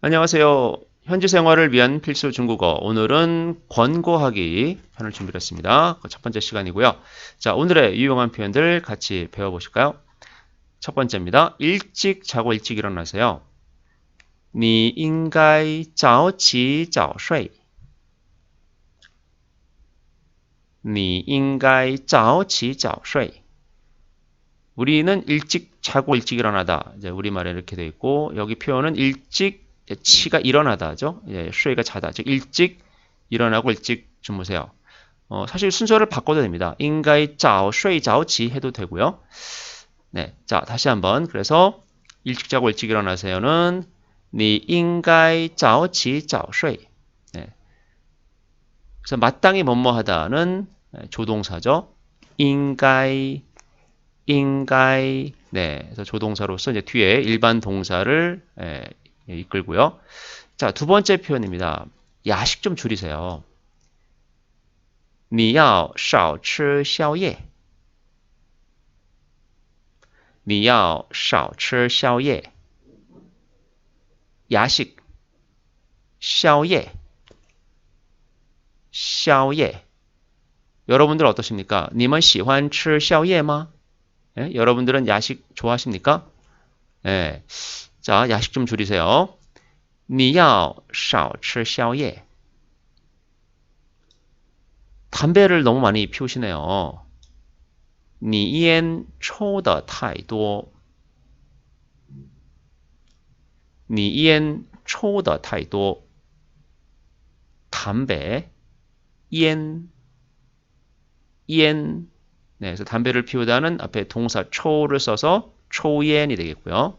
안녕하세요. 현지 생활을 위한 필수 중국어. 오늘은 권고하기 편을 준비했습니다. 그 첫 번째 시간이고요. 자, 오늘의 유용한 표현들 같이 배워보실까요? 첫 번째입니다. 일찍 자고 일찍 일어나세요. 你应该早起早睡.你应该早起早睡. 우리는 일찍 자고 일찍 일어나다. 이제 우리말에 이렇게 돼 있고 여기 표현은 일찍 치가 일어나다죠. 예, 쉐이가 자다. 즉 일찍 일어나고 일찍 주무세요. 어, 사실 순서를 바꿔도 됩니다. 인가이 자오 쉐이 자오지 해도 되고요. 네, 자 다시 한번 그래서 일찍 자고 일찍 일어나세요는 니 인가이 자오지 자오쉐이. 네. 그래서 마땅히 뭐뭐하다는 조동사죠. 인가이 인가이 네, 그래서 조동사로서 이제 뒤에 일반 동사를 예, 예, 이끌고요. 자, 두 번째 표현입니다. 야식 좀 줄이세요. 你要少吃宵夜.你要少吃宵夜. 야식, 宵夜,宵夜. 여러분들 어떠십니까? 你们喜欢吃宵夜吗? 예? 여러분들은 야식 좋아하십니까? 예. 자, 야식 좀 줄이세요. 你要少吃宵夜. 담배를 너무 많이 피우시네요. 你烟抽的太多.你烟抽的太多. 담배, 烟, 烟. 네, 그래서 담배를 피우다는 앞에 동사 초를 써서 초옌이 되겠고요.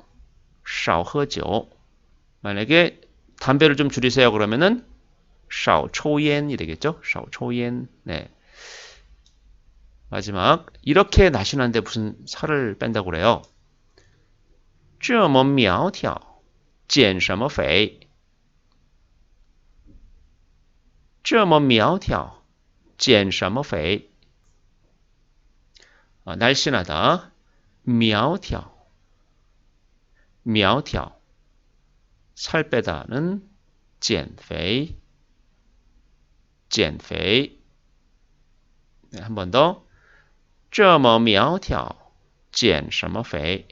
少喝酒. 만약에 담배를 좀 줄이세요 그러면은 少抽烟이 되겠죠? 少抽烟. 네. 마지막 이렇게 날씬한데 무슨 살을 뺀다고 그래요? 这么苗条,减什么肥?这么苗条,减什么肥? 아, 날씬하다. 苗条, 苗条. 살 빼다는 减肥, 减肥. 네, 한 번 더. 这么苗条,减什么肥?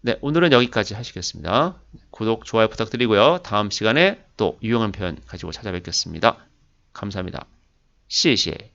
네, 오늘은 여기까지 하시겠습니다. 구독, 좋아요 부탁드리고요. 다음 시간에 또 유용한 표현 가지고 찾아뵙겠습니다. 감사합니다. 谢谢.